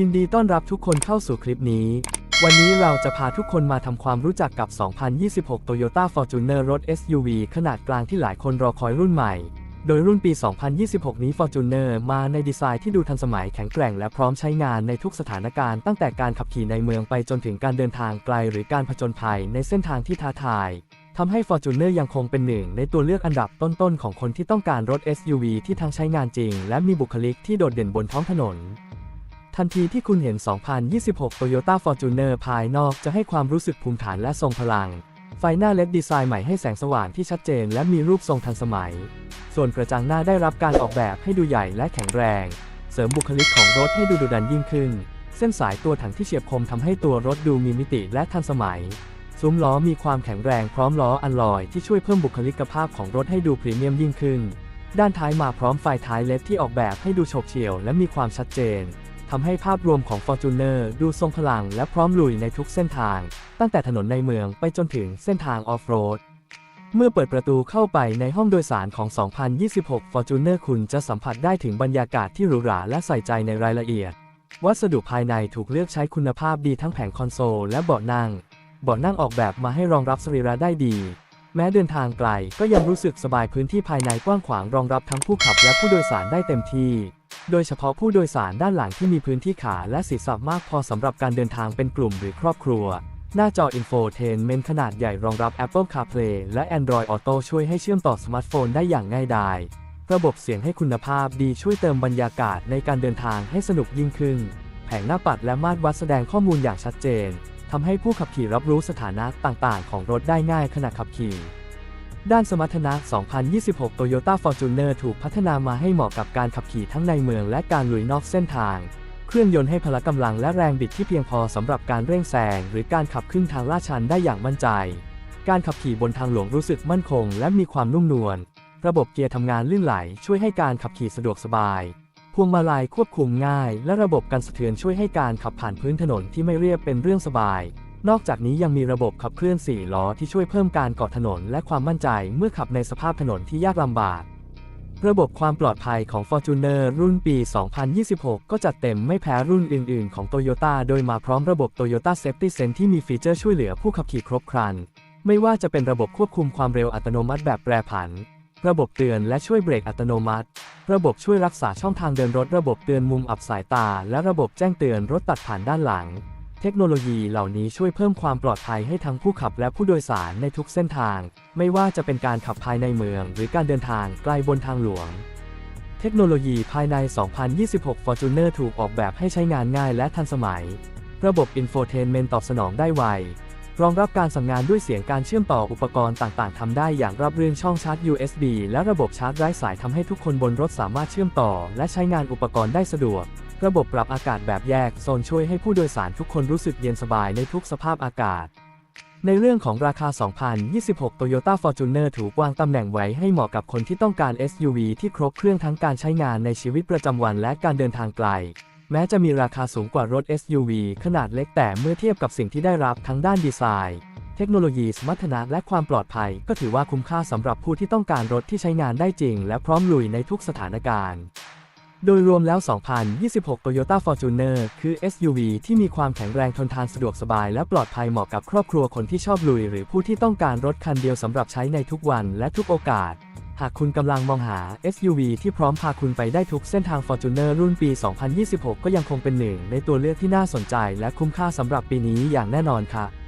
ยินดีต้อนรับทุกคนเข้าสู่คลิปนี้ วันนี้เราจะพาทุกคนมาทำความรู้จักกับ 2026 Toyota Fortuner รถ SUV ขนาดกลางที่หลายคนรอคอยรุ่นใหม่ โดยรุ่นปี 2026 นี้ Fortuner มาในดีไซน์ที่ดูทันสมัยแข็งแกร่งและพร้อมใช้งานในทุกสถานการณ์ตั้งแต่การขับขี่ในเมืองไปจนถึงการเดินทางไกลหรือการผจญภัยในเส้นทางที่ท้าทายทำให้ Fortuner ยังคงเป็นหนึ่งในตัวเลือกอันดับต้นๆของคนที่ต้องการรถ SUV ที่ทั้งใช้งานจริง และมีบุคลิกที่โดดเด่นบนท้องถนน ทันทีที่คุณเห็น 2026 Toyota Fortuner ภายนอกจะให้ความรู้สึกภูมิฐานและทรงพลัง ไฟหน้าเล็ดดีไซน์ใหม่ให้แสงสว่างที่ชัดเจนและมีรูปทรงทันสมัย ส่วนกระจังหน้าได้รับการออกแบบให้ดูใหญ่และแข็งแรง เสริมบุคลิกของรถให้ดูดุดันยิ่งขึ้น เส้นสายตัวถังที่เฉียบคมทำให้ตัวรถดูมีมิติและทันสมัย ซุ้มล้อมีความแข็งแรงพร้อมล้ออัลลอยที่ช่วยเพิ่มบุคลิกภาพของรถให้ดูพรีเมียมยิ่งขึ้น ด้านท้ายมาพร้อมไฟท้ายเลดที่ออกแบบให้ดูโฉบเฉี่ยวและมีความชัดเจน ทำให้ภาพรวมของ Fortuner ดูทรงพลังและพร้อมลุยในทุกเส้นทาง ตั้งแต่ถนนในเมืองไปจนถึงเส้นทางออฟโรด เมื่อเปิดประตูเข้าไปในห้องโดยสารของ 2026 Fortuner คุณจะสัมผัสได้ถึงบรรยากาศที่หรูหราและใส่ใจในรายละเอียด วัสดุภายในถูกเลือกใช้คุณภาพดีทั้งแผงคอนโซลและเบาะนั่ง เบาะนั่งออกแบบมาให้รองรับสรีระได้ดีแม้เดินทางไกลก็ยังรู้สึกสบายพื้นที่ภายในกว้างขวางรองรับทั้งผู้ขับและผู้โดยสารได้เต็มที่ โดยเฉพาะผู้โดยสารด้านหลังที่มีพื้นที่ขาและศีรษะมากพอสำหรับการเดินทางเป็นกลุ่มหรือครอบครัว หน้าจอ Infotainment ขนาดใหญ่รองรับ Apple CarPlay และ Android Auto ช่วยให้เชื่อมต่อสมาร์ทโฟนได้อย่างง่ายดาย ระบบเสียงให้คุณภาพดีช่วยเติมบรรยากาศในการเดินทางให้สนุกยิ่งขึ้น แผงหน้าปัดและมาตรวัดแสดงข้อมูลอย่างชัดเจนทำให้ผู้ขับขี่รับรู้สถานะต่างๆ ของรถได้ง่ายขณะขับขี่ ด้านสมรรถนะ 2026 Toyota Fortuner ถูกพัฒนามาให้เหมาะกับการขับขี่ทั้งในเมืองและการลุยนอกเส้นทาง เครื่องยนต์ให้พละกำลังและแรงบิดที่เพียงพอสำหรับการเร่งแซงหรือการขับขึ้นทางลาดชันได้อย่างมั่นใจ การขับขี่บนทางหลวงรู้สึกมั่นคง และมีความนุ่มนวล ระบบเกียร์ทำงานลื่นไหล ช่วยให้การขับขี่สะดวกสบาย พวงมาลัยควบคุมง่าย และระบบกันสะเทือนช่วยให้การขับผ่านพื้นถนนที่ไม่เรียบเป็นเรื่องสบาย นอกจากนี้ยังมีระบบขับเคลื่อน 4 ล้อที่ช่วยเพิ่มการเกาะถนนและความมั่นใจเมื่อขับในสภาพถนนที่ยากลำบาก ระบบความปลอดภัยของ Fortuner รุ่นปี 2026 ก็จัดเต็มไม่แพ้รุ่นอื่น ๆ ของ Toyota โดยมาพร้อมระบบ Toyota Safety Sense ที่มีฟีเจอร์ช่วยเหลือผู้ขับขี่ครบครัน ไม่ว่าจะเป็นระบบควบคุมความเร็วอัตโนมัติแบบแปรผัน ระบบเตือนและช่วยเบรกอัตโนมัติ ระบบช่วยรักษาช่องทางเดินรถ ระบบเตือนมุมอับสายตา และระบบแจ้งเตือนรถตัดผ่านด้านหลัง เทคโนโลยีเหล่านี้ช่วยเพิ่มความปลอดภัยให้ทั้งผู้ขับและผู้โดยสารในทุกเส้นทาง ไม่ว่าจะเป็นการขับภายในเมือง หรือการเดินทางไกลบนทางหลวง เทคโนโลยีภายใน 2026 Fortuner ถูกออกแบบให้ใช้งานง่ายและทันสมัย ระบบ Infotainment ตอบสนองได้ไว รองรับการสั่งงานด้วยเสียงการเชื่อมต่ออุปกรณ์ต่างๆทำได้อย่างราบรื่นช่องชาร์จ USB และระบบชาร์จไร้สายทำให้ทุกคนบนรถสามารถเชื่อมต่อ และใช้งานอุปกรณ์ได้สะดวก ระบบปรับอากาศแบบแยกโซนช่วยให้ผู้โดยสารทุกคนรู้สึกเย็นสบายในทุกสภาพอากาศ ในเรื่องของราคา 2026 Toyota Fortuner ถูกวางตำแหน่งไว้ให้เหมาะกับคนที่ต้องการ SUV ที่ครบเครื่องทั้งการใช้งานในชีวิตประจำวันและการเดินทางไกล แม้จะมีราคาสูงกว่ารถ SUV ขนาดเล็กแต่เมื่อเทียบกับสิ่งที่ได้รับทั้งด้านดีไซน์เทคโนโลยีสมรรถนะและความปลอดภัย ก็ถือว่าคุ้มค่าสำหรับผู้ที่ต้องการรถที่ใช้งานได้จริง และพร้อมลุยในทุกสถานการณ์ โดยรวมแล้ว 2026 Toyota Fortuner คือ SUV ที่มีความแข็งแรงทนทานสะดวกสบายและปลอดภัยเหมาะกับครอบครัวคนที่ชอบลุย หรือผู้ที่ต้องการรถคันเดียวสำหรับใช้ในทุกวันและทุกโอกาส หากคุณกำลังมองหา SUV ที่พร้อมพาคุณไปได้ทุกเส้นทาง Fortuner รุ่นปี 2026 ก็ยังคงเป็นหนึ่งในตัวเลือกที่น่าสนใจและคุ้มค่าสำหรับปีนี้อย่างแน่นอนค่ะ